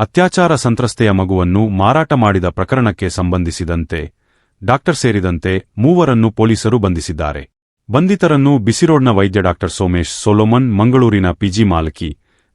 ಅತ್ಯಾಚಾರ ಸಂತ್ರಸ್ತೆಯ ಮಗುವನ್ನು ಮಾರಾಟ ಮಾಡಿದ ಪ್ರಕರಣಕ್ಕೆ ಸಂಬಂಧಿಸಿದಂತೆ ಡಾಕ್ಟರ್ ಸೇರಿದಂತೆ ಮೂವರನ್ನು ಪೊಲೀಸರು ಬಂಧಿಸಿದ್ದಾರೆ. ಬಂಧಿತರನ್ನು ಬಿಸಿರೋಡ್ನ ವೈದ್ಯ ಡಾಕ್ಟರ್ ಸೋಮೇಶ್ ಸೊಲೊಮನ್, ಮಂಗಳೂರಿನ ಪಿಜಿ ಮಾಲಕಿ,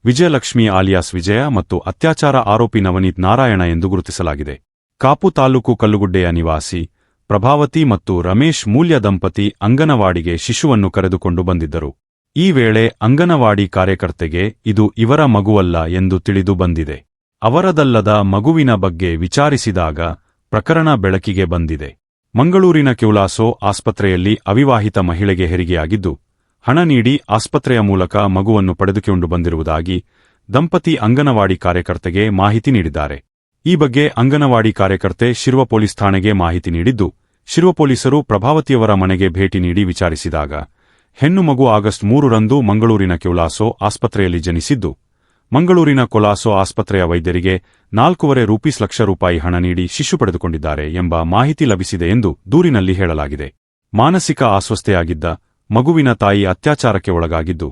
ವಿಜಯಲಕ್ಷ್ಮಿ ಆಲಿಯಾಸ್ ವಿಜಯ ಮತ್ತು ಅತ್ಯಾಚಾರ ಆರೋಪಿ ನವನೀತ್ ನಾರಾಯಣ ಎಂದು ಗುರುತಿಸಲಾಗಿದೆ. ಕಾಪು ತಾಲೂಕು ಕಲ್ಲುಗುಡ್ಡೆಯ ನಿವಾಸಿ ಪ್ರಭಾವತಿ ಮತ್ತು ರಮೇಶ್ ಮೂಲ್ಯ ದಂಪತಿ ಅಂಗನವಾಡಿಗೆ ಶಿಶುವನ್ನು ಕರೆದುಕೊಂಡು ಬಂದಿದ್ದರು. ಈ ವೇಳೆ ಅಂಗನವಾಡಿ ಕಾರ್ಯಕರ್ತೆಗೆ ಇದು ಇವರ ಮಗುವಲ್ಲ ಎಂದು ತಿಳಿದು ಬಂದಿದೆ. ಅವರದಲ್ಲದ ಮಗುವಿನ ಬಗ್ಗೆ ವಿಚಾರಿಸಿದಾಗ ಪ್ರಕರಣ ಬೆಳಕಿಗೆ ಬಂದಿದೆ. ಮಂಗಳೂರಿನ ಕ್ಯುಲಾಸೋ ಆಸ್ಪತ್ರೆಯಲ್ಲಿ ಅವಿವಾಹಿತ ಮಹಿಳೆಗೆ ಹೆರಿಗೆಯಾಗಿದ್ದು, ಹಣ ನೀಡಿ ಆಸ್ಪತ್ರೆಯ ಮೂಲಕ ಮಗುವನ್ನು ಪಡೆದುಕೊಂಡು ಬಂದಿರುವುದಾಗಿ ದಂಪತಿ ಅಂಗನವಾಡಿ ಕಾರ್ಯಕರ್ತೆಗೆ ಮಾಹಿತಿ ನೀಡಿದ್ದಾರೆ. ಈ ಬಗ್ಗೆ ಅಂಗನವಾಡಿ ಕಾರ್ಯಕರ್ತೆ ಶಿರುವ ಪೊಲೀಸ್ ಠಾಣೆಗೆ ಮಾಹಿತಿ ನೀಡಿದ್ದು, ಶಿರುವ ಪೊಲೀಸರು ಪ್ರಭಾವತಿಯವರ ಮನೆಗೆ ಭೇಟಿ ನೀಡಿ ವಿಚಾರಿಸಿದಾಗ ಹೆಣ್ಣು ಮಗು ಆಗಸ್ಟ್ ಮೂರರಂದು ಮಂಗಳೂರಿನ ಕ್ಯುಲಾಸೋ ಆಸ್ಪತ್ರೆಯಲ್ಲಿ ಜನಿಸಿದ್ದು ಮಂಗಳೂರಿನ ಕೊಲಾಸೋ ಆಸ್ಪತ್ರೆಯ ವೈದ್ಯರಿಗೆ ನಾಲ್ಕೂವರೆ ರೂಪೀಸ್ ಲಕ್ಷ ರೂಪಾಯಿ ಹಣ ನೀಡಿ ಶಿಶು ಪಡೆದುಕೊಂಡಿದ್ದಾರೆ ಎಂಬ ಮಾಹಿತಿ ಲಭಿಸಿದೆ ಎಂದು ದೂರಿನಲ್ಲಿ ಹೇಳಲಾಗಿದೆ. ಮಾನಸಿಕ ಅಸ್ವಸ್ಥೆಯಾಗಿದ್ದ ಮಗುವಿನ ತಾಯಿ ಅತ್ಯಾಚಾರಕ್ಕೆ ಒಳಗಾಗಿದ್ದು,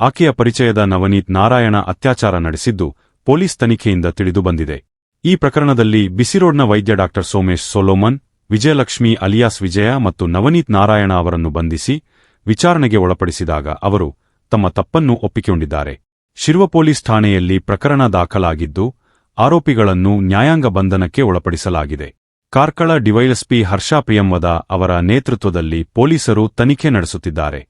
ಆಕೆಯ ಪರಿಚಯದ ನವನೀತ್ ನಾರಾಯಣ ಅತ್ಯಾಚಾರ ನಡೆಸಿದ್ದು ಪೊಲೀಸ್ ತನಿಖೆಯಿಂದ ತಿಳಿದು ಬಂದಿದೆ. ಈ ಪ್ರಕರಣದಲ್ಲಿ ಬಿಸಿರೋಡ್ನ ವೈದ್ಯ doctor Somesh Solomon, Vijayalakshmi alias Vijaya ಮತ್ತು ನವನೀತ್ ನಾರಾಯಣ ಅವರನ್ನು ಬಂಧಿಸಿ ವಿಚಾರಣೆಗೆ ಒಳಪಡಿಸಿದಾಗ ಅವರು ತಮ್ಮ ತಪ್ಪನ್ನು ಒಪ್ಪಿಕೊಂಡಿದ್ದಾರೆ. ಶಿರುವ ಪೊಲೀಸ್ ಠಾಣೆಯಲ್ಲಿ ಪ್ರಕರಣ ದಾಖಲಾಗಿದ್ದು, ಆರೋಪಿಗಳನ್ನು ನ್ಯಾಯಾಂಗ ಬಂಧನಕ್ಕೆ ಒಳಪಡಿಸಲಾಗಿದೆ. ಕಾರ್ಕಳ ಡಿವೈಎಸ್ಪಿ ಹರ್ಷಾ ಪ್ರಿಯಂವದ ಅವರ ನೇತೃತ್ವದಲ್ಲಿ ಪೊಲೀಸರು ತನಿಖೆ ನಡೆಸುತ್ತಿದ್ದಾರೆ.